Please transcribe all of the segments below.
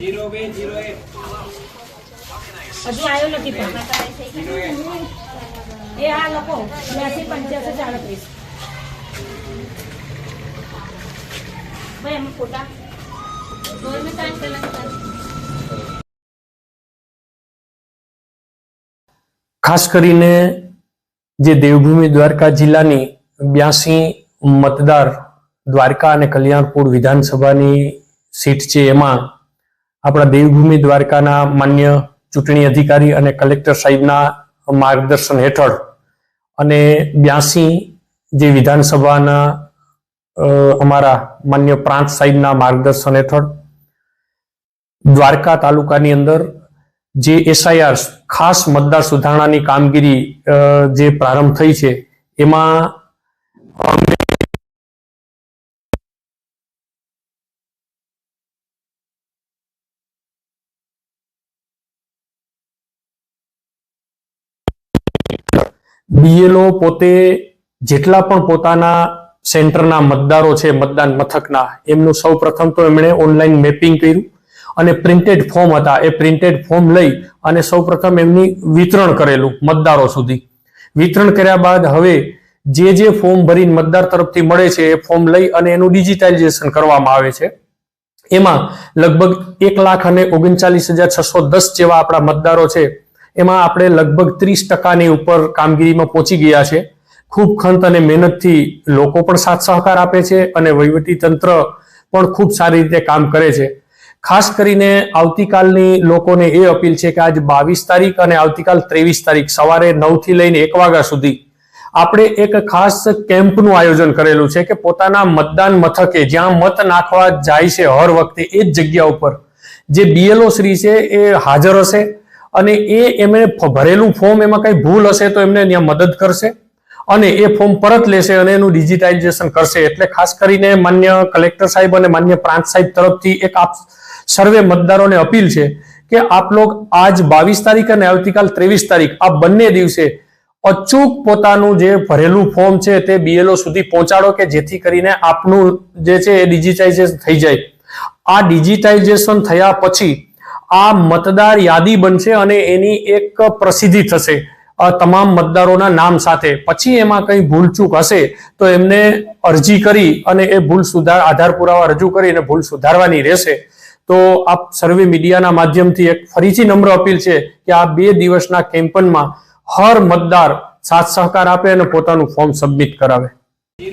Zero બે zero એક. હજી આવ્યો નથી પણ. એ આ લખો. બ્યાસી પંચ્યાસી સાડત્રીસ ભાઈ એમ ફોટા ખાસ કરીને જે દેવભૂમિ દ્વારકા જિલ્લાની બ્યાસી મતદાર દ્વારકા અને કલ્યાણપુર વિધાનસભાની સીટ છે એમાં આપણા દેવભૂમિ દ્વારકાના માન્ય ચૂંટણી અધિકારી અને કલેક્ટર સાહેબના માર્ગદર્શન હેઠળ અને બ્યાસી જે વિધાનસભાના અમારા માન્ય પ્રાંત સાહેબના માર્ગદર્શન હેઠળ દ્વારકા તાલુકાની અંદર જે એસઆઈઆર ખાસ મતદાર સુધારણાની કામગીરી જે પ્રારંભ થઈ છે, એમાં બીએલઓ પોતે જેટલા પણ પોતાના સેન્ટરના મતદારો છે, મતદાન મથકના, એમનું સૌ પ્રથમ તો એમણે ઓનલાઈન મેપિંગ કર્યું અને પ્રિન્ટેડ ફોર્મ હતા. એ પ્રિન્ટેડ ફોર્મ લઈ અને સૌ પ્રથમ એમની વિતરણ કરેલું મતદારો સુધી. વિતરણ કર્યા બાદ હવે જે જે ફોર્મ ભરીને મતદાર તરફથી મળે છે, એ ફોર્મ લઈ અને એનું ડિજિટાઇઝેશન કરવામાં આવે છે. એમાં લગભગ એક લાખ અને ઓગણચાલીસ હજાર છસો દસ જેવા આપણા મતદારો છે એમાં આપણે લગભગ ત્રીસ ટકાની ઉપર કામગીરીમાં પહોંચી ગયા છે. ખૂબ ખંત અને મહેનતથી લોકો પણ સાથ સહકાર આપે છે અને તંત્ર પણ ખૂબ સારી રીતે કામ કરે છે. ખાસ કરીને આવતીકાલની લોકોને એ અપીલ છે કે આજ બાવીસ તારીખ અને આવતીકાલ ત્રેવીસ તારીખ સવારે નવથી લઈને એક વાગ્યા સુધી આપણે એક ખાસ કેમ્પનું આયોજન કરેલું છે કે પોતાના મતદાન મથકે જ્યાં મત નાખવા જાય છે હર વખતે એ જ જગ્યા ઉપર. જે બીએલઓ શ્રી છે એ હાજર હશે. અને એ એમણે ભરેલું ફોર્મ એમાં કઈ ભૂલ હશે તો એમને ત્યાં મદદ કરશે. અને એ ફોર્મ પરત લેશે અને એનું ડિજિટાઇઝેશન કરશે. એટલે ખાસ કરીને માન્ય કલેક્ટર સાહેબ અને માન્ય પ્રાંત સાહેબ તરફથી એક આપ સર્વે મતદારોને અપીલ છે કે આપ લોક આજ બાવીસ તારીખ અને આવતીકાલ ત્રેવીસ તારીખ, આ બંને દિવસે અચૂક પોતાનું જે ભરેલું ફોર્મ છે તે બીએલઓ સુધી પહોંચાડો કે જેથી કરીને આપનું જે છે એ ડિજિટાઇઝેશન થઈ જાય. આ ડિજિટાઇઝેશન થયા પછી આ મતદાર યાદી બનશે અને એની એક પ્રસિદ્ધિ થશે તમામ મતદારોના નામ સાથે. પછી એમાં કંઈ ભૂલચૂક હશે તો એમને અરજી કરી અને એ ભૂલ સુધાર આધાર પુરાવા રજૂ કરીને ભૂલ સુધારવાની રહેશે. તો આપ સર્વે મીડિયાના માધ્યમથી એક ફરીથી નમ્ર અપીલ છે કે આ બે દિવસના કેમ્પનમાં હર મતદાર સાથ સહકાર આપે અને પોતાનું ફોર્મ સબમિટ કરાવે. હજી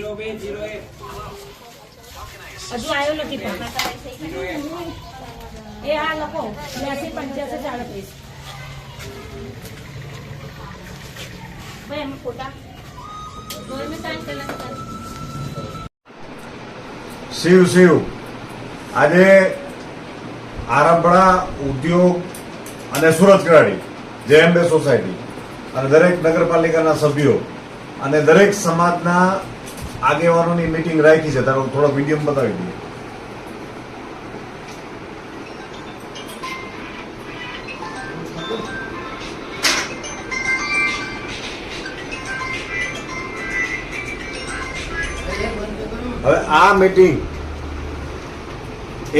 આવ્યો નથી એ આ લખો બ્યાસી પંચ્યાસી સાડત્રીસ શિવ શિવ. આજે આરંભણા ઉદ્યોગ અને સુરત કરાડી જેએમબે સોસાયટી, અને દરેક નગરપાલિકાના સભ્યો, અને દરેક સમાજના આગેવાનોની મિટિંગ રાખી છે. તારો થોડો વીડિયો બતાવી દઈએ હવે આ મીટિંગ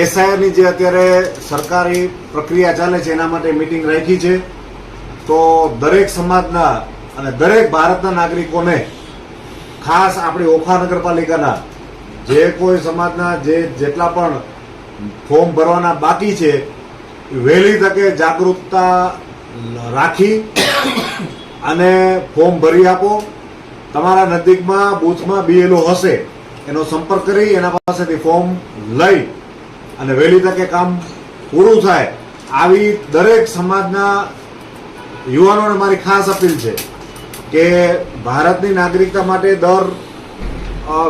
એસઆઈઆરની જે અત્યારે સરકારી પ્રક્રિયા ચાલે છે, એના માટે મિટિંગ રાખી છે. તો દરેક સમાજના અને દરેક ભારતના નાગરિકોને ખાસ આપણી ઓખા નગરપાલિકાના જે કોઈ સમાજના જે જેટલા પણ ફોર્મ ભરવાના બાકી છે વહેલી તકે જાગૃતતા રાખી અને ફોર્મ ભરી આપો. તમારા નજીકમાં, બૂથમાં બીએલઓ હશે. એનો સંપર્ક કરી, એના પાસેથી ફોર્મ લઈ અને વહેલી તકે કામ પૂરું થાય આવી દરેક સમાજના યુવાનોને મારી ખાસ અપીલ છે કે ભારતની નાગરિકતા માટે દર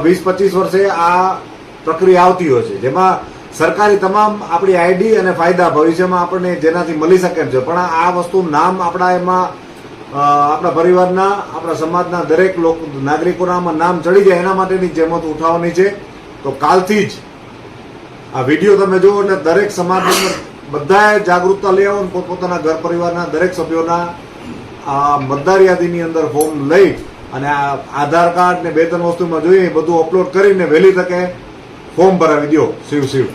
વીસ પચીસ વર્ષે આ પ્રક્રિયા આવતી હોય છે. જેમાં સરકારી તમામ આપણી આઈડી અને ફાયદા ભવિષ્યમાં આપણને જેનાથી મળી શકે છે. પણ આ વસ્તુ નામ આપણા એમાં આપણા પરિવારના, આપણા સમાજના દરેક લોકો, નાગરિકોના નામ ચડી જાય એના માટેની જેમત ઉઠાવવાની છે, તો કાલથી જ આ વીડિયો તમે જુઓ એટલે દરેક સમાજ બધાએ જાગૃતતા લઈ આવો અને પોતપોતાના ઘર પરિવારના દરેક સભ્યોના આ મતદાર યાદીની અંદર ફોર્મ લઈ અને આ આધાર કાર્ડ ને બે ત્રણ વસ્તુમાં જોઈએ બધું અપલોડ કરીને વહેલી તકે ફોર્મ ભરાવી દો શિવ શિવ.